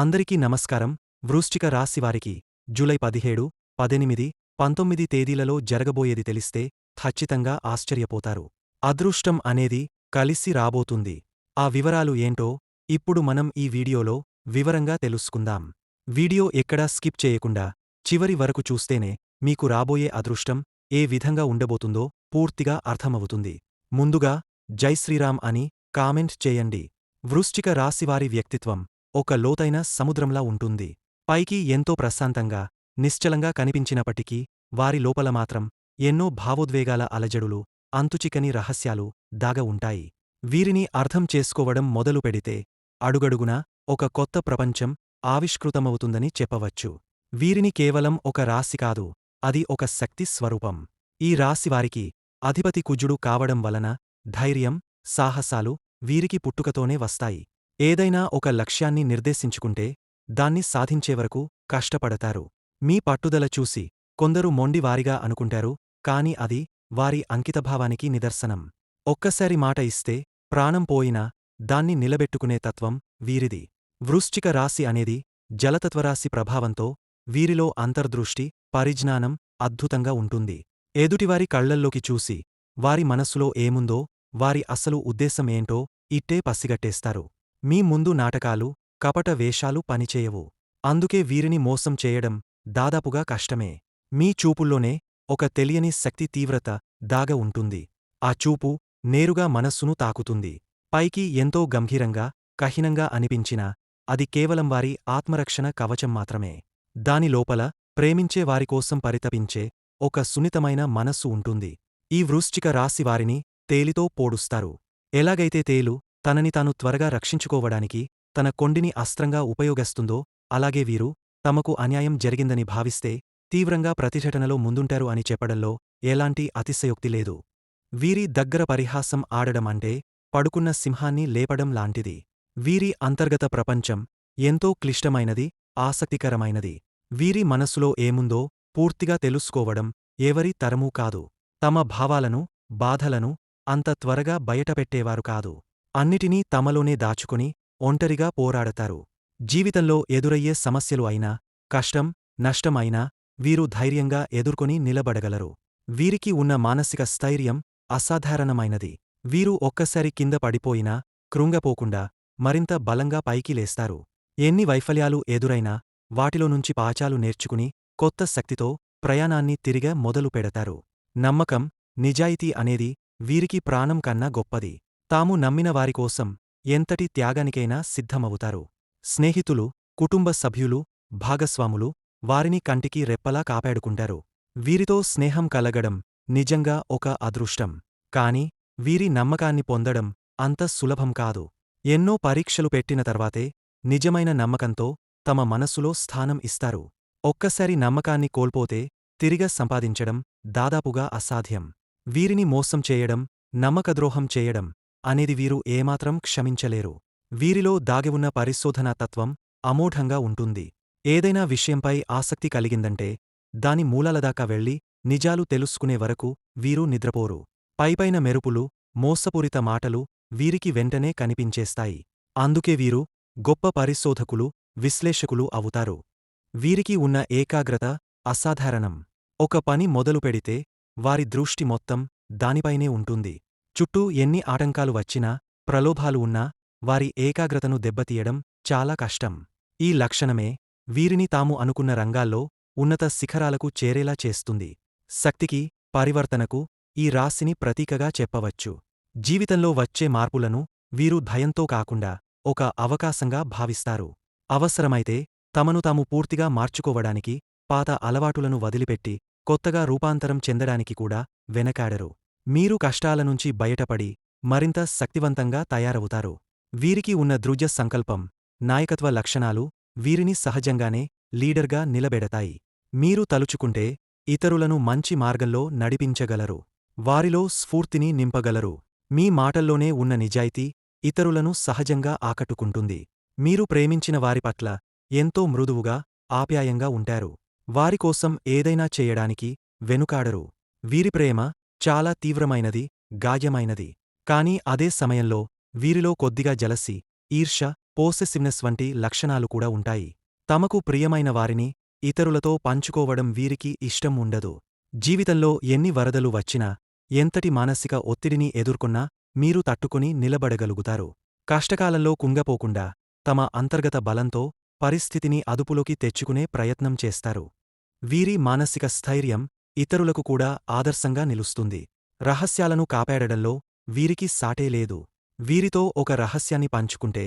అందరికీ నమస్కారం. వృశ్చిక రాశివారికి జూలై పదిహేడు పదెనిమిది పంతొమ్మిది తేదీలలో జరగబోయేది తెలిస్తే ఖచ్చితంగా ఆశ్చర్యపోతారు. అదృష్టం అనేది కలిసి రాబోతుంది. ఆ వివరాలు ఏంటో ఇప్పుడు మనం ఈ వీడియోలో వివరంగా తెలుసుకుందాం. వీడియో ఎక్కడా స్కిప్ చేయకుండా చివరి వరకు చూస్తేనే మీకు రాబోయే అదృష్టం ఏ విధంగా ఉండబోతుందో పూర్తిగా అర్థమవుతుంది. ముందుగా జై శ్రీరామ్ అని కామెంట్ చేయండి. వృశ్చిక రాశివారి వ్యక్తిత్వం ఒక లోతైన సముద్రంలా ఉంటుంది. పైకి ఎంతో ప్రశాంతంగా నిశ్చలంగా కనిపించినప్పటికీ వారి లోపల మాత్రం ఎన్నో భావోద్వేగాల అలజడులు అంతుచికని రహస్యాలు దాగ ఉంటాయి. వీరిని అర్థం చేసుకోవడం మొదలు పెడితే అడుగడుగునా ఒక కొత్త ప్రపంచం ఆవిష్కృతమవుతుందని చెప్పవచ్చు. వీరిని కేవలం ఒక రాశి కాదు అది ఒక శక్తి స్వరూపం. ఈ రాశివారికి అధిపతి కుజుడు కావడం వలన ధైర్యం సాహసాలు వీరికి పుట్టుకతోనే వస్తాయి. ఏదైనా ఒక లక్ష్యాన్ని నిర్దేశించుకుంటే దాన్ని సాధించేవరకు కష్టపడతారు. మీ పట్టుదల చూసి కొందరు మొండివారిగా అనుకుంటారు కాని అది వారి అంకితభావానికి నిదర్శనం. ఒక్కసారి మాట ఇస్తే ప్రాణం పోయినా దాన్ని నిలబెట్టుకునే తత్వం వీరిది. వృశ్చిక రాశి అనేది జలతత్వరాశి ప్రభావంతో వీరిలో అంతర్దృష్టి పరిజ్ఞానం అద్భుతంగా ఉంటుంది. ఎదుటివారి కళ్ళల్లోకి చూసి వారి మనస్సులో ఏముందో వారి అసలు ఉద్దేశం ఏంటో ఇట్టే పసిగట్టేస్తారు. మీ ముందు నాటకాలు కపట వేషాలు పనిచేయవు. అందుకే వీరిని మోసం చేయడం దాదాపుగా కష్టమే. మీ చూపుల్లోనే ఒక తెలియని శక్తి తీవ్రత దాగ ఉంటుంది. ఆ చూపు నేరుగా మనస్సును తాకుతుంది. పైకి ఎంతో గంభీరంగా కహినంగా అనిపించినా అది కేవలం వారి ఆత్మరక్షణ కవచం మాత్రమే. దాని లోపల ప్రేమించే వారికోసం పరితపించే ఒక సున్నితమైన మనస్సు ఉంటుంది. ఈ వృశ్చిక రాశి వారిని తేలితో పోడుస్తారు. ఎలాగైతే తేలు తనని తాను త్వరగా రక్షించుకోవడానికి తన కొండిని అస్త్రంగా ఉపయోగిస్తుందో అలాగే వీరు తమకు అన్యాయం జరిగిందని భావిస్తే తీవ్రంగా ప్రతిఘటనలో ముందుంటారు అని చెప్పడంలో ఎలాంటి అతిశయోక్తి లేదు. వీరి దగ్గర పరిహాసం ఆడడం అంటే పడుకున్న సింహాన్ని లేపడం లాంటిది. వీరి అంతర్గత ప్రపంచం ఎంతో క్లిష్టమైనది ఆసక్తికరమైనది. వీరి మనస్సులో ఏముందో పూర్తిగా తెలుసుకోవడం ఎవరి తరమూ కాదు. తమ భావాలను బాధలను అంత త్వరగా బయటపెట్టేవారు కాదు. అన్నిటినీ తమలోనే దాచుకుని ఒంటరిగా పోరాడతారు. జీవితంలో ఎదురయ్యే సమస్యలు అయినా కష్టం నష్టం అయినా వీరు ధైర్యంగా ఎదుర్కొని నిలబడగలరు. వీరికి ఉన్న మానసిక స్థైర్యం అసాధారణమైనది. వీరు ఒక్కసారి కింద పడిపోయినా కృంగపోకుండా మరింత బలంగా పైకి లేస్తారు. ఎన్ని వైఫల్యాలు ఎదురైనా వాటిలో నుంచి పాచాలు నేర్చుకుని కొత్త శక్తితో ప్రయాణాన్ని తిరిగ మొదలు పెడతారు నమ్మకం నిజాయితీ అనేది వీరికి ప్రాణం కన్నా గొప్పది. తాము నమ్మిన వారికోసం ఎంతటి త్యాగానికైనా సిద్ధమవుతారు. స్నేహితులు కుటుంబ సభ్యులు భాగస్వాములు వారిని కంటికి రెప్పలా కాపాడుకుంటారు. వీరితో స్నేహం కలగడం నిజంగా ఒక అదృష్టం. కాని వీరి నమ్మకాన్ని పొందడం అంత సులభం కాదు. ఎన్నో పరీక్షలు పెట్టిన తర్వాతే నిజమైన నమ్మకంతో తమ మనస్సులో స్థానం ఇస్తారు. ఒక్కసారి నమ్మకాన్ని కోల్పోతే తిరిగ సంపాదించడం దాదాపుగా అసాధ్యం. వీరిని మోసం చేయడం నమ్మకద్రోహం చేయడం అనేది వీరు ఏమాత్రం క్షమించలేరు. వీరిలో దాగివున్న పరిశోధనా తత్వం అమోఢంగా ఉంటుంది. ఏదైనా విషయంపై ఆసక్తి కలిగిందంటే దాని మూలాలదాకా వెళ్ళి నిజాలు తెలుసుకునే వరకు వీరు నిద్రపోరు. పైపైన మెరుపులు మోసపూరిత మాటలు వీరికి వెంటనే కనిపించేస్తాయి. అందుకే వీరు గొప్ప పరిశోధకులు విశ్లేషకులు అవుతారు. వీరికి ఉన్న ఏకాగ్రత అసాధారణం. ఒక పని మొదలుపెడితే వారి దృష్టి మొత్తం దానిపైనే ఉంటుంది. చుట్టూ ఎన్ని ఆటంకాలు వచ్చినా ప్రలోభాలు ఉన్నా వారి ఏకాగ్రతను దెబ్బతీయడం చాలా కష్టం. ఈ లక్షణమే వీరిని తాము అనుకున్న రంగాల్లో ఉన్నత శిఖరాలకు చేరేలా చేస్తుంది. శక్తికి పరివర్తనకు ఈ రాశిని ప్రతీకగా చెప్పవచ్చు. జీవితంలో వచ్చే మార్పులను వీరు భయంతో కాకుండా ఒక అవకాశంగా భావిస్తారు. అవసరమైతే తమను తాము పూర్తిగా మార్చుకోవడానికి పాత అలవాటులను వదిలిపెట్టి కొత్తగా రూపాంతరం చెందడానికి కూడా వెనకాడరు. మీరు కష్టాలనుంచి బయటపడి మరింత శక్తివంతంగా తయారవుతారు. వీరికి ఉన్న దృఢ సంకల్పం నాయకత్వ లక్షణాలు వీరిని సహజంగానే లీడర్గా నిలబెడతాయి. మీరు తలుచుకుంటే ఇతరులను మంచి మార్గంలో నడిపించగలరు. వారిలో స్ఫూర్తిని నింపగలరు. మీ మాటల్లోనే ఉన్న నిజాయితీ ఇతరులను సహజంగా ఆకట్టుకుంటుంది. మీరు ప్రేమించిన వారి పట్ల ఎంతో మృదువుగా ఆప్యాయంగా ఉంటారు. వారికోసం ఏదైనా చేయడానికి వెనుకాడరు. వీరి ప్రేమ చాలా తీవ్రమైనది గాయమైనది. కాని అదే సమయంలో వీరిలో కొద్దిగా జలసి ఈర్ష పోసెసివ్నెస్ వంటి లక్షణాలు కూడా ఉంటాయి. తమకు ప్రియమైన వారిని ఇతరులతో పంచుకోవడం వీరికి ఇష్టం ఉండదు. జీవితంలో ఎన్ని వరదలు వచ్చినా ఎంతటి మానసిక ఒత్తిడిని ఎదుర్కొన్నా మీరు తట్టుకుని నిలబడగలుగుతారు. కష్టకాలంలో కుంగపోకుండా తమ అంతర్గత బలంతో పరిస్థితిని అదుపులోకి తెచ్చుకునే ప్రయత్నం చేస్తారు. వీరి మానసిక స్థైర్యం ఇతరులకు కూడా ఆదర్శంగా నిలుస్తుంది. రహస్యాలను కాపాడడంలో వీరికి సాటే లేదు. వీరితో ఒక రహస్యాన్ని పంచుకుంటే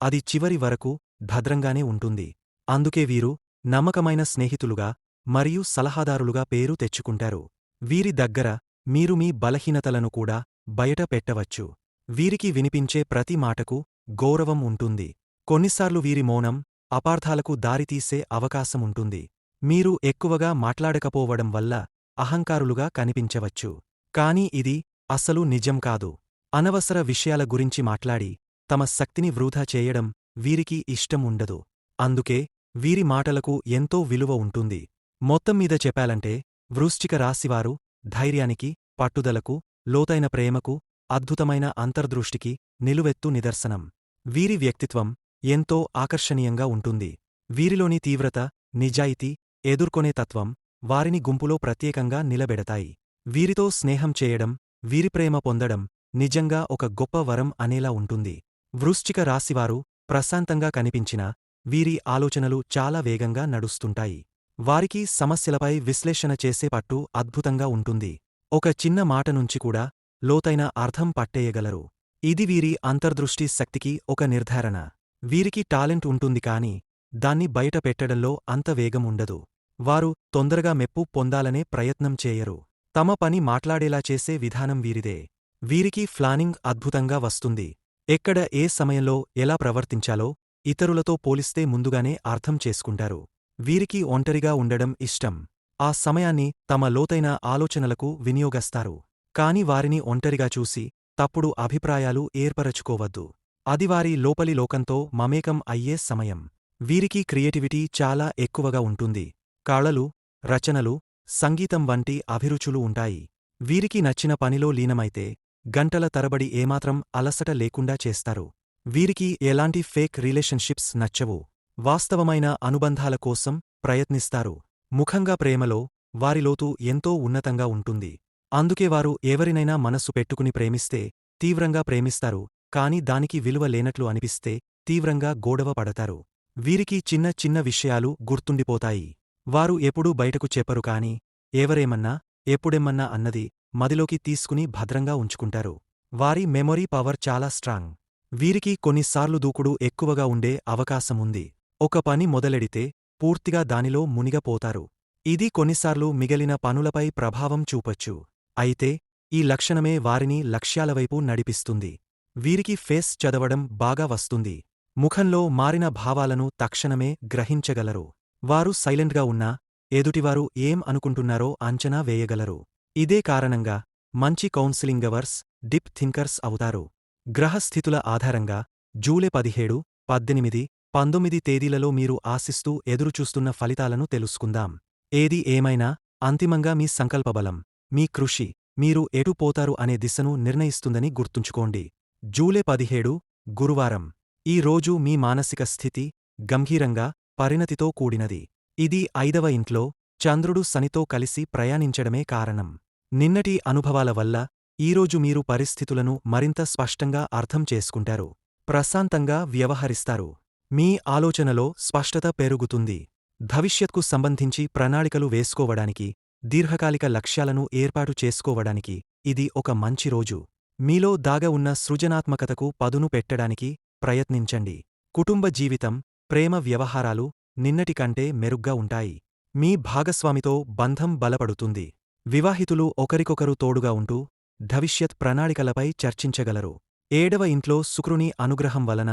అది చివరి వరకు భద్రంగానే ఉంటుంది. అందుకే వీరు నమ్మకమైన స్నేహితులుగా మరియు సలహాదారులుగా పేరు తెచ్చుకుంటారు. వీరి దగ్గర మీరు మీ బలహీనతలను కూడా బయట పెట్టవచ్చు. వీరికి వినిపించే ప్రతి మాటకు గౌరవం ఉంటుంది. కొన్నిసార్లు వీరి మౌనం అపార్థాలకు దారితీసే అవకాశముంటుంది మీరు ఎక్కువగా మాట్లాడకపోవడం వల్ల అహంకారులుగా కనిపించవచ్చు. కానీ ఇది అసలు నిజం కాదు. అనవసర విషయాల గురించి మాట్లాడి తమ శక్తిని వృధా చేయడం వీరికి ఇష్టం ఉండదు. అందుకే వీరి మాటలకు ఎంతో విలువ ఉంటుంది. మొత్తం మీద చెప్పాలంటే వృశ్చిక రాశివారు ధైర్యానికి పట్టుదలకు లోతైన ప్రేమకు అద్భుతమైన అంతర్దృష్టికి నిలువెత్తు నిదర్శనం. వీరి వ్యక్తిత్వం ఎంతో ఆకర్షణీయంగా ఉంటుంది. వీరిలోని తీవ్రత నిజాయితీ ఎదుర్కొనే తత్వం వారిని గుంపులో ప్రత్యేకంగా నిలబెడతాయి. వీరితో స్నేహం చేయడం వీరిప్రేమ పొందడం నిజంగా ఒక గొప్ప వరం అనేలా ఉంటుంది. వృశ్చిక రాశివారు ప్రశాంతంగా కనిపించినా వీరి ఆలోచనలు చాలా వేగంగా నడుస్తుంటాయి. వారికి సమస్యలపై విశ్లేషణ చేసే పట్టు అద్భుతంగా ఉంటుంది. ఒక చిన్న మాట నుంచి కూడా లోతైన అర్థం పట్టేయగలరు. ఇది వీరి అంతర్దృష్టి శక్తికి ఒక నిర్ధారణ. వీరికి టాలెంట్ ఉంటుంది కాని దాన్ని బయట పెట్టడంలో అంత వేగం ఉండదు. వారు తొందరగా మెప్పు పొందాలనే ప్రయత్నం చేయరు. తమ పని మాట్లాడేలా చేసే విధానం వీరిదే. వీరికి ఫ్లానింగ్ అద్భుతంగా వస్తుంది. ఎక్కడ ఏ సమయంలో ఎలా ప్రవర్తించాలో ఇతరులతో పోలిస్తే ముందుగానే అర్థం చేసుకుంటారు. వీరికి ఒంటరిగా ఉండడం ఇష్టం. ఆ సమయాన్ని తమ లోతైన ఆలోచనలకు వినియోగస్తారు. కాని వారిని ఒంటరిగా చూసి తప్పుడు అభిప్రాయాలు ఏర్పరచుకోవద్దు. అది వారి లోపలి లోకంతో మమేకం అయ్యే సమయం. వీరికి క్రియేటివిటీ చాలా ఎక్కువగా ఉంటుంది. కళలు రచనలు సంగీతం వంటి అభిరుచులు ఉంటాయి. వీరికి నచ్చిన పనిలో లీనమైతే గంటల తరబడి ఏమాత్రం అలసట లేకుండా చేస్తారు. వీరికి ఎలాంటి ఫేక్ రిలేషన్షిప్స్ నచ్చవు. వాస్తవమైన అనుబంధాల కోసం ప్రయత్నిస్తారు. ముఖంగా ప్రేమలో వారిలోతు ఎంతో ఉన్నతంగా ఉంటుంది. అందుకే వారు ఎవరినైనా మనస్సు పెట్టుకుని ప్రేమిస్తే తీవ్రంగా ప్రేమిస్తారు కాని దానికి విలువ లేనట్లు అనిపిస్తే తీవ్రంగా గోడవ పడతారు. వీరికి చిన్న చిన్న విషయాలు గుర్తుండిపోతాయి. వారు ఎప్పుడూ బయటకు చెప్పరు కాని ఎవరేమన్నా ఎప్పుడెమ్మన్నా అన్నది మదిలోకి తీసుకుని భద్రంగా ఉంచుకుంటారు. వారి మెమొరీ పవర్ చాలా స్ట్రాంగ్. వీరికి కొన్నిసార్లు దూకుడు ఎక్కువగా ఉండే అవకాశముంది. ఒక పని మొదలెడితే పూర్తిగా దానిలో మునిగపోతారు. ఇది కొన్నిసార్లు మిగిలిన పనులపై ప్రభావం చూపొచ్చు. అయితే ఈ లక్షణమే వారిని లక్ష్యాలవైపు నడిపిస్తుంది. వీరికి ఫేస్ చదవడం బాగా వస్తుంది. ముఖంలో మారిన భావాలను తక్షణమే గ్రహించగలరు. వారు సైలెంట్గా ఉన్నా ఎదుటివారు ఏం అనుకుంటున్నారో అంచనా వేయగలరు. ఇదే కారణంగా మంచి కౌన్సిలింగవర్స్ డిప్ థింకర్స్ అవుతారు. గ్రహస్థితుల ఆధారంగా జూలై పదిహేడు పద్దెనిమిది పంతొమ్మిది తేదీలలో మీరు ఆశిస్తూ ఎదురుచూస్తున్న ఫలితాలను తెలుసుకుందాం. ఏది ఏమైనా అంతిమంగా మీ సంకల్పబలం మీ కృషి మీరు ఎటు పోతారు అనే దిశను నిర్ణయిస్తుందని గుర్తుంచుకోండి. జూలై పదిహేడు గురువారం. ఈ రోజు మీ మానసిక స్థితి గంభీరంగా పరిణతితో కూడినది. ఇది ఐదవ ఇంట్లో చంద్రుడు శనితో కలిసి ప్రయాణించడమే కారణం. నిన్నటి అనుభవాల వల్ల ఈరోజు మీరు పరిస్థితులను మరింత స్పష్టంగా అర్థం చేసుకుంటారు. ప్రశాంతంగా వ్యవహరిస్తారు. మీ ఆలోచనలో స్పష్టత పెరుగుతుంది. భవిష్యత్కు సంబంధించి ప్రణాళికలు వేసుకోవడానికి దీర్ఘకాలిక లక్ష్యాలను ఏర్పాటు చేసుకోవడానికి ఇది ఒక మంచి రోజు. మీలో దాగ ఉన్న సృజనాత్మకతకు పదును పెట్టడానికి ప్రయత్నించండి. కుటుంబ జీవితం ప్రేమ వ్యవహారాలు నిన్నటికంటే మెరుగ్గా ఉంటాయి. మీ భాగస్వామితో బంధం బలపడుతుంది. వివాహితులు ఒకరికొకరు తోడుగా ఉంటూ భవిష్యత్ ప్రణాళికలపై చర్చించగలరు. ఏడవ ఇంట్లో శుక్రుని అనుగ్రహం వలన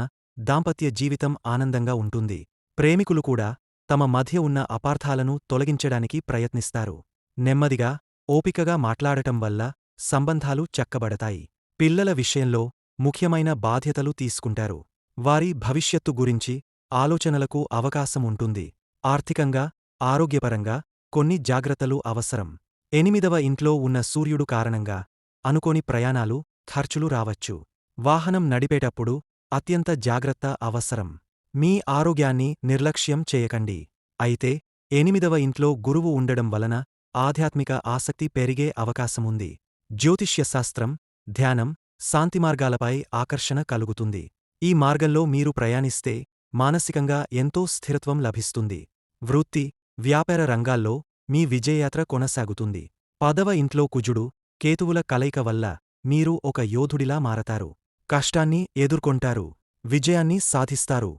దాంపత్య జీవితం ఆనందంగా ఉంటుంది. ప్రేమికులు కూడా తమ మధ్య ఉన్న అపార్థాలను తొలగించడానికి ప్రయత్నిస్తారు. నెమ్మదిగా ఓపికగా మాట్లాడటం వల్ల సంబంధాలు చక్కబడతాయి. పిల్లల విషయంలో ముఖ్యమైన బాధ్యతలు తీసుకుంటారు. వారి భవిష్యత్తు గురించి ఆలోచనలకు అవకాశం ఉంటుంది ఆర్థికంగా ఆరోగ్యపరంగా కొన్ని జాగ్రత్తలు అవసరం. ఎనిమిదవ ఇంట్లో ఉన్న సూర్యుడు కారణంగా అనుకోని ప్రయాణాలు ఖర్చులు రావచ్చు. వాహనం నడిపేటప్పుడు అత్యంత జాగ్రత్త అవసరం. మీ ఆరోగ్యాన్ని నిర్లక్ష్యం చేయకండి. అయితే ఎనిమిదవ ఇంట్లో గురువు ఉండడం వలన ఆధ్యాత్మిక ఆసక్తి పెరిగే అవకాశముంది. జ్యోతిష్యశాస్త్రం ధ్యానం శాంతిమార్గాలపై ఆకర్షణ కలుగుతుంది. ఈ మార్గంలో మీరు ప్రయాణిస్తే మానసికంగా ఎంతో స్థిరత్వం లభిస్తుంది. వృత్తి వ్యాపార రంగాల్లో మీ విజయయాత్ర కొనసాగుతుంది. పదవ ఇంట్లో కుజుడు కేతువుల కలయిక వల్ల మీరు ఒక యోధుడిలా మారతారు. కష్టాన్ని ఎదుర్కొంటారు. విజయాన్ని సాధిస్తారు.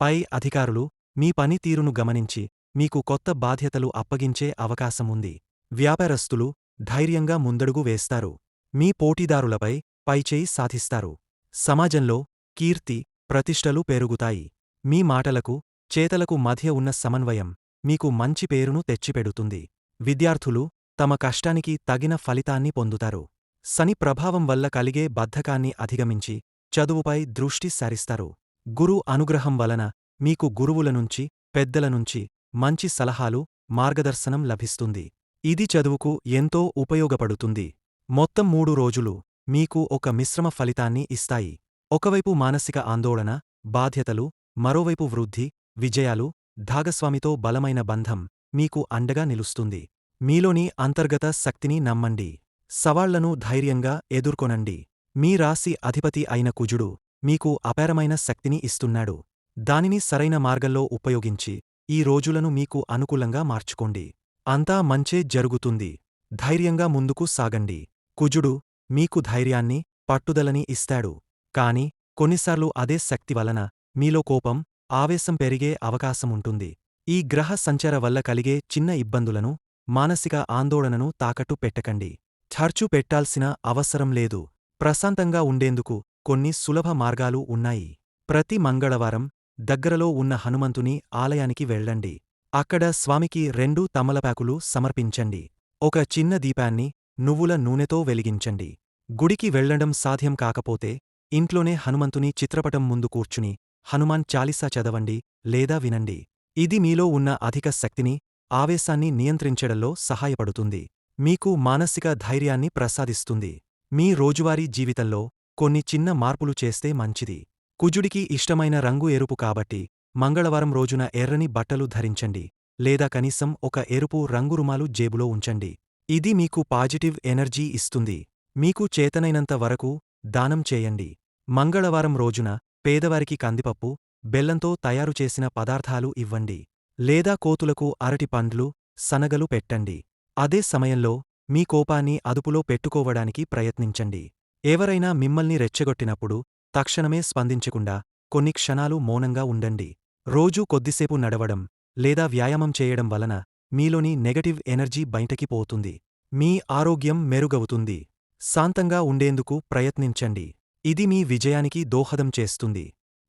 పై అధికారులు మీ పనితీరును గమనించి మీకు కొత్త బాధ్యతలు అప్పగించే అవకాశముంది. వ్యాపారస్తులు ధైర్యంగా ముందడుగు వేస్తారు. మీ పోటీదారులపై పైచేయి సాధిస్తారు. సమాజంలో కీర్తి ప్రతిష్టలు పెరుగుతాయి. మీ మాటలకు చేతలకు మధ్య ఉన్న సమన్వయం మీకు మంచి పేరును తెచ్చిపెడుతుంది. విద్యార్థులు తమ కష్టానికి తగిన ఫలితాన్ని పొందుతారు. శని ప్రభావం వల్ల కలిగే బద్ధకాన్ని అధిగమించి చదువుపై దృష్టి సారిస్తారు. గురు అనుగ్రహం వలన మీకు గురువుల నుంచి పెద్దల నుంచి మంచి సలహాలు మార్గదర్శనం లభిస్తుంది. ఇది చదువుకు ఎంతో ఉపయోగపడుతుంది. మొత్తం మూడు రోజులు మీకు ఒక మిశ్రమ ఫలితాన్ని ఇస్తాయి. ఒకవైపు మానసిక ఆందోళన బాధ్యతలు మరోవైపు వృద్ధి విజయాలు భాగస్వామితో బలమైన బంధం మీకు అండగా నిలుస్తుంది. మీలోని అంతర్గత శక్తిని నమ్మండి. సవాళ్ళను ధైర్యంగా ఎదుర్కొనండి. మీ రాశి అధిపతి అయిన కుజుడు మీకు అపారమైన శక్తిని ఇస్తున్నాడు. దానిని సరైన మార్గంలో ఉపయోగించి ఈ రోజులను మీకు అనుకూలంగా మార్చుకోండి. అంతా మంచే జరుగుతుంది. ధైర్యంగా ముందుకు సాగండి. కుజుడు మీకు ధైర్యాన్ని పట్టుదలని ఇస్తాడు. కాని కొన్నిసార్లు అదే శక్తి వలన మీలో కోపం ఆవేశం పెరిగే అవకాశముంటుంది. ఈ గ్రహ సంచార వల్ల కలిగే చిన్న ఇబ్బందులను మానసిక ఆందోళనను తాకట్టు పెట్టకండి. ఖర్చు పెట్టాల్సిన అవసరం లేదు. ప్రశాంతంగా ఉండేందుకు కొన్ని సులభ మార్గాలు ఉన్నాయి. ప్రతి మంగళవారం దగ్గరలో ఉన్న హనుమంతుని ఆలయానికి వెళ్ళండి. అక్కడ స్వామికి రెండు తమలపాకులు సమర్పించండి. ఒక చిన్న దీపాన్ని నువ్వుల నూనెతో వెలిగించండి. గుడికి వెళ్ళడం సాధ్యం కాకపోతే ఇంట్లోనే హనుమంతుని చిత్రపటం ముందు కూర్చుని హనుమాన్ చాలీసా చదవండి లేదా వినండి. ఇది మీలో ఉన్న అధిక శక్తిని ఆవేశాన్ని నియంత్రించడంలో సహాయపడుతుంది. మీకు మానసిక ధైర్యాన్ని ప్రసాదిస్తుంది. మీ రోజువారీ జీవితంలో కొన్ని చిన్న మార్పులు చేస్తే మంచిది. కుజుడికి ఇష్టమైన రంగు ఎరుపు కాబట్టి మంగళవారం రోజున ఎర్రని బట్టలు ధరించండి లేదా కనీసం ఒక ఎరుపు రంగు రుమాలు జేబులో ఉంచండి. ఇది మీకు పాజిటివ్ ఎనర్జీ ఇస్తుంది. మీకు చేతనైనంత వరకు దానం చేయండి. మంగళవారం రోజున పేదవారికి కందిపప్పు బెల్లంతో తయారుచేసిన పదార్థాలు ఇవ్వండి. లేదా కోతులకు అరటి పండ్లు సనగలు పెట్టండి. అదే సమయంలో మీ కోపాన్ని అదుపులో పెట్టుకోవడానికి ప్రయత్నించండి. ఎవరైనా మిమ్మల్ని రెచ్చగొట్టినప్పుడు తక్షణమే స్పందించకుండా కొన్ని క్షణాలు మౌనంగా ఉండండి. రోజూ కొద్దిసేపు నడవడం లేదా వ్యాయామం చేయడం వలన మీలోని నెగటివ్ ఎనర్జీ బయటకి పోతుంది. మీ ఆరోగ్యం మెరుగవుతుంది. శాంతంగా ఉండేందుకు ప్రయత్నించండి. ఇది మీ విజయానికి దోహదం చేస్తుంది.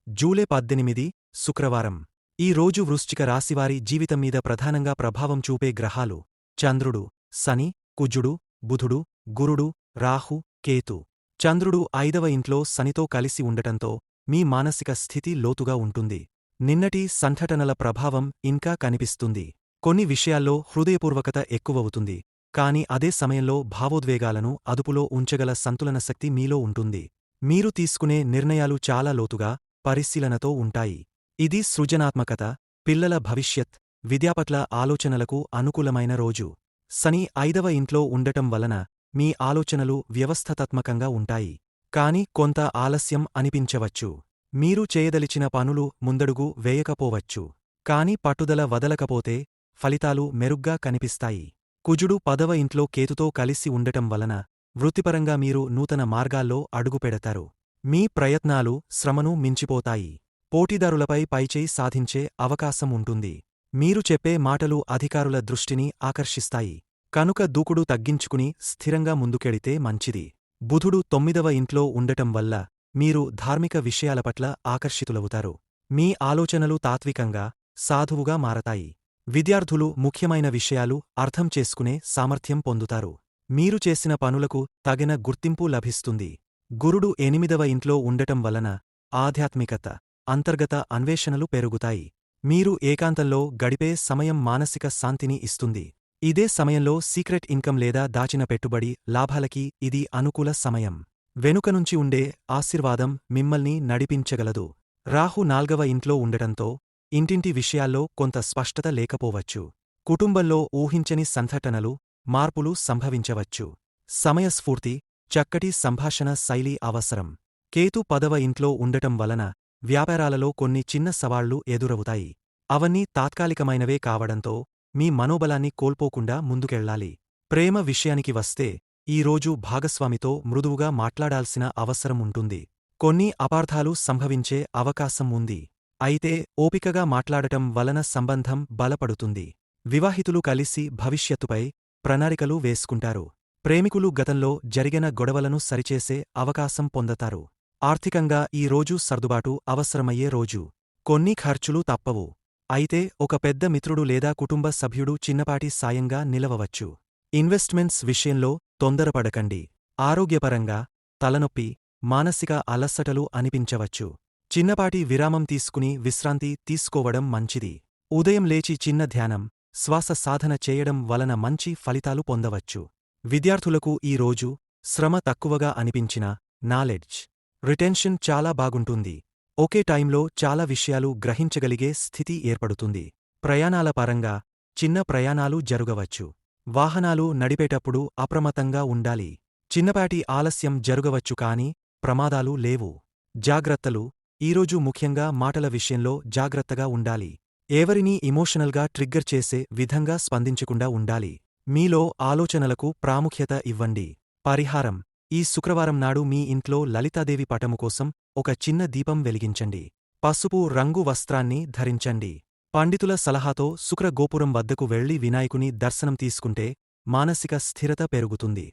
జూలై పద్దెనిమిది శుక్రవారం. ఈ రోజు వృశ్చిక రాశివారి జీవితం మీద ప్రధానంగా ప్రభావం చూపే గ్రహాలు చంద్రుడు శని కుజుడు బుధుడు గురుడు రాహు కేతు. చంద్రుడు ఐదవ ఇంట్లో శనితో కలిసి ఉండటంతో మీ మానసిక స్థితి లోతుగా ఉంటుంది. నిన్నటి సంఘటనల ప్రభావం ఇంకా కనిపిస్తుంది. కొన్ని విషయాల్లో హృదయపూర్వకత ఎక్కువవుతుంది. కాని అదే సమయంలో భావోద్వేగాలను అదుపులో ఉంచగల సంతులన శక్తి మీలో ఉంటుంది. మీరు తీసుకునే నిర్ణయాలు చాలా లోతుగా పరిశీలనతో ఉంటాయి. ఇది సృజనాత్మకత పిల్లల భవిష్యత్ విద్యాపట్ల ఆలోచనలకు అనుకూలమైన రోజు. శని ఐదవ ఇంట్లో ఉండటం వలన మీ ఆలోచనలు వ్యవస్థాత్మకంగా ఉంటాయి. కాని కొంత ఆలస్యం అనిపించవచ్చు. మీరు చేయదలిచిన పనులు ముందడుగు వేయకపోవచ్చు. కాని పట్టుదల వదలకపోతే ఫలితాలు మెరుగ్గా కనిపిస్తాయి. కుజుడు పదవ ఇంట్లో కేతుతో కలిసి ఉండటం వలన వృత్తిపరంగా మీరు నూతన మార్గాల్లో అడుగుపెడతారు మీ ప్రయత్నాలు శ్రమను మించిపోతాయి. పోటీదారులపై పైచేయి సాధించే అవకాశం ఉంటుంది. మీరు చెప్పే మాటలు అధికారుల దృష్టిని ఆకర్షిస్తాయి. కనుక దూకుడు తగ్గించుకుని స్థిరంగా ముందుకెడితే మంచిది. బుధుడు తొమ్మిదవ ఇంట్లో ఉండటం వల్ల మీరు ధార్మిక విషయాల పట్ల ఆకర్షితులవుతారు. మీ ఆలోచనలు తాత్వికంగా సాధువుగా మారతాయి. విద్యార్థులు ముఖ్యమైన విషయాలు అర్థం చేసుకునే సామర్థ్యం పొందుతారు. మీరు చేసిన పనులకు తగిన గుర్తింపు లభిస్తుంది. గురుడు ఎనిమిదవ ఇంట్లో ఉండటం వలన ఆధ్యాత్మికత అంతర్గత అన్వేషణలు పెరుగుతాయి. మీరు ఏకాంతంలో గడిపే సమయం మానసిక శాంతిని ఇస్తుంది. ఇదే సమయంలో సీక్రెట్ ఇన్కమ్ లేదా దాచిన పెట్టుబడి లాభాలకి ఇది అనుకూల సమయం. వెనుకనుంచి ఉండే ఆశీర్వాదం మిమ్మల్ని నడిపించగలదు. రాహు నాల్గవ ఇంట్లో ఉండటంతో ఇంటింటి విషయాల్లో కొంత స్పష్టత లేకపోవచ్చు. కుటుంబంలో ఊహించని సంఘటనలు మార్పులు సంభవించవచ్చు. సమయస్ఫూర్తి చక్కటి సంభాషణ శైలి అవసరం. కేతు పదవ ఇంట్లో ఉండటం వలన వ్యాపారాలలో కొన్ని చిన్న సవాళ్ళు ఎదురవుతాయి. అవన్నీ తాత్కాలికమైనవే కావడంతో మీ మనోబలాన్ని కోల్పోకుండా ముందుకెళ్ళాలి ప్రేమ విషయానికి వస్తే ఈరోజు భాగస్వామితో మృదువుగా మాట్లాడాల్సిన అవసరం ఉంటుంది. కొన్ని అపార్థాలు సంభవించే అవకాశం ఉంది. అయితే ఓపికగా మాట్లాడటం వలన సంబంధం బలపడుతుంది. వివాహితులు కలిసి భవిష్యత్తుపై ప్రణాళికలు వేసుకుంటారు. ప్రేమికులు గతంలో జరిగిన గొడవలను సరిచేసే అవకాశం పొందతారు. ఆర్థికంగా ఈ రోజు సర్దుబాటు అవసరమయ్యే రోజు. కొన్ని ఖర్చులు తప్పవు. అయితే ఒక పెద్ద మిత్రుడు లేదా కుటుంబ సభ్యుడు చిన్నపాటి సాయంగా నిలవవచ్చు. ఇన్వెస్ట్మెంట్స్ విషయంలో తొందరపడకండి. ఆరోగ్యపరంగా తలనొప్పి మానసిక అలసటలు అనిపించవచ్చు. చిన్నపాటి విరామం తీసుకుని విశ్రాంతి తీసుకోవడం మంచిది. ఉదయం లేచి చిన్న ధ్యానం శ్వాస సాధన చేయడం వలన మంచి ఫలితాలు పొందవచ్చు. విద్యార్థులకు ఈ రోజు శ్రమ తక్కువగా అనిపించిన నాలెడ్జ్ రిటెన్షన్ చాలా బాగుంటుంది. ఒకే టైంలో చాలా విషయాలు గ్రహించగలిగే స్థితి ఏర్పడుతుంది. ప్రయాణాల పరంగా చిన్న ప్రయాణాలు జరుగవచ్చు. వాహనాలు నడిపేటప్పుడు అప్రమత్తంగా ఉండాలి. చిన్నపాటి ఆలస్యం జరగవచ్చు కాని ప్రమాదాలు లేవు. జాగ్రత్తలు ఈరోజు ముఖ్యంగా మాటల విషయంలో జాగ్రత్తగా ఉండాలి. ఎవరినీ ఇమోషనల్గా ట్రిగ్గర్ చేసే విధంగా స్పందించకుండా ఉండాలి. మీలో ఆలోచనలకు ప్రాముఖ్యత ఇవ్వండి. పరిహారం. ఈ శుక్రవారం నాడు మీ ఇంట్లో లలితాదేవి పటము కోసం ఒక చిన్న దీపం వెలిగించండి. పసుపు రంగు వస్త్రాన్ని ధరించండి. పండితుల సలహాతో శుక్ర గోపురం వద్దకు వెళ్ళి వినాయకుని దర్శనం తీసుకుంటే మానసిక స్థిరత పెరుగుతుంది.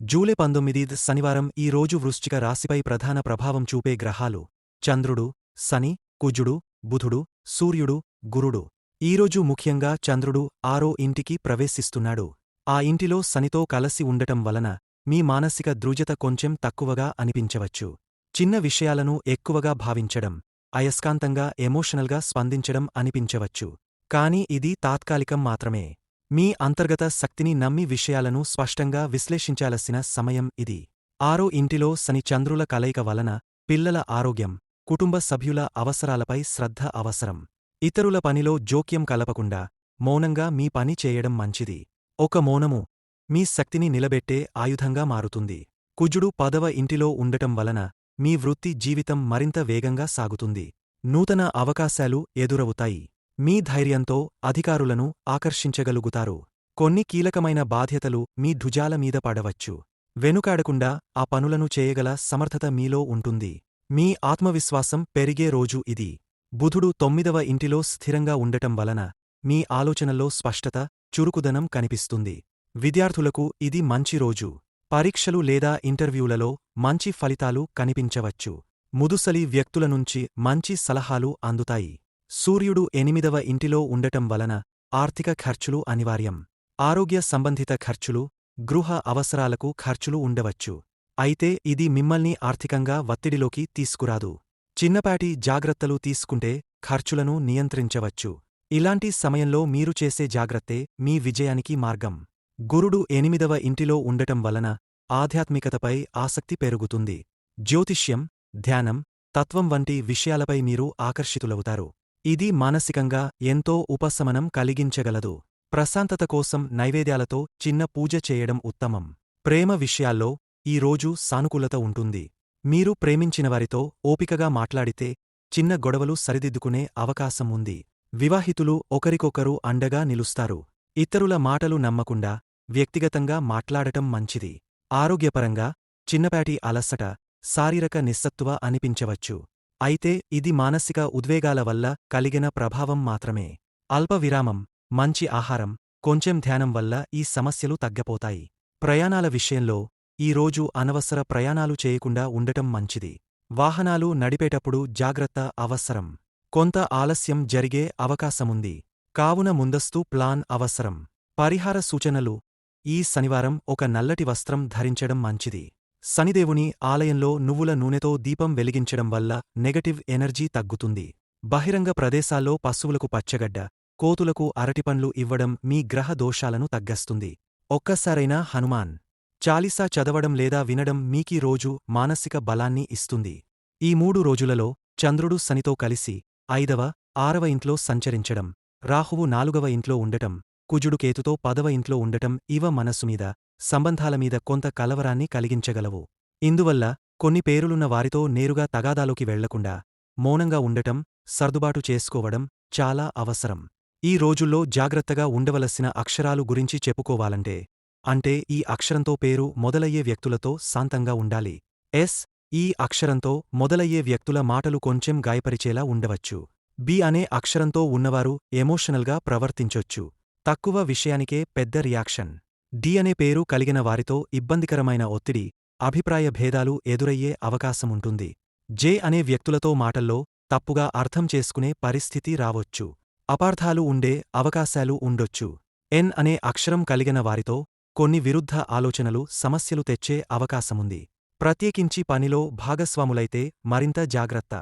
జూలై పంతొమ్మిది శనివారం ఈ రోజు వృశ్చిక రాశిపై ప్రధాన ప్రభావం చూపే గ్రహాలు చంద్రుడు శని కుజుడు బుధుడు సూర్యుడు గురుడు. ఈరోజు ముఖ్యంగా చంద్రుడు ఆరో ఇంటికి ప్రవేశిస్తున్నాడు. ఆ ఇంటిలో శనితో కలసి ఉండటం వలన మీ మానసిక ద్రుజత కొంచెం తక్కువగా అనిపించవచ్చు. చిన్న విషయాలను ఎక్కువగా భావించడం అయస్కాంతంగా ఎమోషనల్గా స్పందించడం అనిపించవచ్చు. కాని ఇది తాత్కాలికం మాత్రమే. మీ అంతర్గత శక్తిని నమ్మి విషయాలను స్పష్టంగా విశ్లేషించాల్సిన సమయం ఇది. ఆరో ఇంటిలో శని చంద్రుల కలయిక వలన పిల్లల ఆరోగ్యం కుటుంబ సభ్యుల అవసరాలపై శ్రద్ధ అవసరం. ఇతరుల పనిలో జోక్యం కలపకుండా మౌనంగా మీ పని చేయడం మంచిది. ఒక మౌనము మీ శక్తిని నిలబెట్టే ఆయుధంగా మారుతుంది. కుజుడు పదవ ఇంటిలో ఉండటం వలన మీ వృత్తి జీవితం మరింత వేగంగా సాగుతుంది. నూతన అవకాశాలు ఎదురవుతాయి. మీ ధైర్యంతో అధికారులను ఆకర్షించగలుగుతారు. కొన్ని కీలకమైన బాధ్యతలు మీ ఢుజాల మీద పడవచ్చు. వెనుకాడకుండా ఆ పనులను చేయగల సమర్థత మీలో ఉంటుంది. మీ ఆత్మవిశ్వాసం పెరిగే రోజు ఇది. బుధుడు తొమ్మిదవ ఇంటిలో స్థిరంగా ఉండటం వలన మీ ఆలోచనల్లో స్పష్టత చురుకుదనం కనిపిస్తుంది. విద్యార్థులకు ఇది మంచి రోజు. పరీక్షలు లేదా ఇంటర్వ్యూలలో మంచి ఫలితాలు కనిపించవచ్చు. ముదుసలి వ్యక్తుల నుంచి మంచి సలహాలు అందుతాయి. సూర్యుడు ఎనిమిదవ ఇంటిలో ఉండటం వలన ఆర్థిక ఖర్చులు అనివార్యం. ఆరోగ్య సంబంధిత ఖర్చులు గృహ అవసరాలకు ఖర్చులు ఉండవచ్చు. అయితే ఇది మిమ్మల్ని ఆర్థికంగా వత్తిడిలోకి తీసుకురాదు. చిన్నపాటి జాగ్రత్తలు తీసుకుంటే ఖర్చులను నియంత్రించవచ్చు. ఇలాంటి సమయంలో మీరు చేసే జాగ్రత్తే మీ విజయానికి మార్గం. గురుడు ఎనిమిదవ ఇంటిలో ఉండటం వలన ఆధ్యాత్మికతపై ఆసక్తి పెరుగుతుంది. జ్యోతిష్యం ధ్యానం తత్వం వంటి విషయాలపై మీరు ఆకర్షితులవుతారు. ఇది మానసికంగా ఎంతో ఉపశమనం కలిగించగలదు. ప్రశాంతత కోసం నైవేద్యాలతో చిన్న పూజ చేయడం ఉత్తమం. ప్రేమ విషయాల్లో ఈ రోజు సానుకూలత ఉంటుంది. మీరు ప్రేమించినవారితో ఓపికగా మాట్లాడితే చిన్న గొడవలు సరిదిద్దుకునే అవకాశం ఉంది. వివాహితులు ఒకరికొకరు అండగా నిలుస్తారు. ఇతరుల మాటలు నమ్మకుండా వ్యక్తిగతంగా మాట్లాడటం మంచిది. ఆరోగ్యపరంగా చిన్నపాటి అలసట శారీరక నిస్సత్వ అనిపించవచ్చు. అయితే ఇది మానసిక ఉద్వేగాల వల్ల కలిగిన ప్రభావం మాత్రమే. అల్ప విరామం మంచి ఆహారం కొంచెం ధ్యానం వల్ల ఈ సమస్యలు తగ్గపోతాయి. ప్రయాణాల విషయంలో ఈ రోజు అనవసర ప్రయాణాలు చేయకుండా ఉండటం మంచిది. వాహనాలు నడిపేటప్పుడు జాగ్రత్త అవసరం. కొంత ఆలస్యం జరిగే అవకాశముంది. కావున ముందస్తు ప్లాన్ అవసరం. పరిహార సూచనలు. ఈ శనివారం ఒక నల్లటి వస్త్రం ధరించడం మంచిది. శనిదేవుని ఆలయంలో నువ్వుల నూనెతో దీపం వెలిగించడం వల్ల నెగటివ్ ఎనర్జీ తగ్గుతుంది. బహిరంగ ప్రదేశాల్లో పశువులకు పచ్చగడ్డ కోతులకు అరటిపండ్లు ఇవ్వడం మీ గ్రహ దోషాలను తగ్గస్తుంది. ఒక్కసారైనా హనుమాన్ చాలీసా చదవడం లేదా వినడం మీకీ రోజు మానసిక బలాన్ని ఇస్తుంది. ఈ మూడు రోజులలో చంద్రుడు శనితో కలిసి ఐదవ ఆరవ ఇంట్లో సంచరించడం రాహువు నాలుగవ ఇంట్లో ఉండటం కుజుడు కేతుతో పదవ ఇంట్లో ఉండటం ఇవ మనస్సుమీద సంబంధాలమీద కొంత కలవరాన్ని కలిగించగలవు. ఇందువల్ల కొన్ని పేరులున్న వారితో నేరుగా తగాదాలోకి వెళ్ళకుండా మౌనంగా ఉండటం సర్దుబాటు చేసుకోవడం చాలా అవసరం. ఈ రోజుల్లో జాగ్రత్తగా ఉండవలసిన అక్షరాలు గురించి చెప్పుకోవాలంటే అంటే ఈ అక్షరంతో పేరు మొదలయ్యే వ్యక్తులతో శాంతంగా ఉండాలి. ఎస్ ఈ అక్షరంతో మొదలయ్యే వ్యక్తుల మాటలు కొంచెం గాయపరిచేలా ఉండవచ్చు. బి అనే అక్షరంతో ఉన్నవారు ఎమోషనల్గా ప్రవర్తించొచ్చు. తక్కువ విషయానికే పెద్ద రియాక్షన్. డి అనే పేరు కలిగిన వారితో ఇబ్బందికరమైన ఒత్తిడి అభిప్రాయ భేదాలు ఎదురయ్యే అవకాశముంటుంది జే అనే వ్యక్తులతో మాటల్లో తప్పుగా అర్థం చేసుకునే పరిస్థితి రావొచ్చు. అపార్థాలు ఉండే అవకాశాలు ఉండొచ్చు. ఎన్ అనే అక్షరం కలిగిన వారితో కొన్ని విరుద్ధ ఆలోచనలు సమస్యలు తెచ్చే అవకాశముంది. ప్రత్యేకించి పనిలో భాగస్వాములైతే మరింత జాగ్రత్త.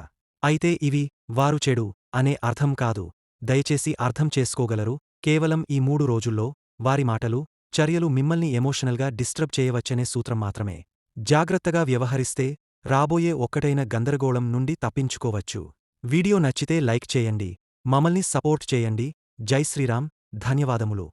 అయితే ఇవి వారు చెడు అనే అర్థం కాదు. దయచేసి అర్థం చేసుకోగలరు. కేవలం ఈ మూడు రోజుల్లో వారి మాటలు చర్యలు మిమ్మల్ని ఎమోషనల్గా డిస్టర్బ్ చేయవచ్చనే సూత్రం మాత్రమే. జాగ్రత్తగా వ్యవహరిస్తే రాబోయే ఒక్కటైన గందరగోళం నుండి తప్పించుకోవచ్చు. వీడియో నచ్చితే లైక్ చేయండి. మమ్మల్ని సపోర్ట్ చేయండి. జై శ్రీరామ్. ధన్యవాదములు.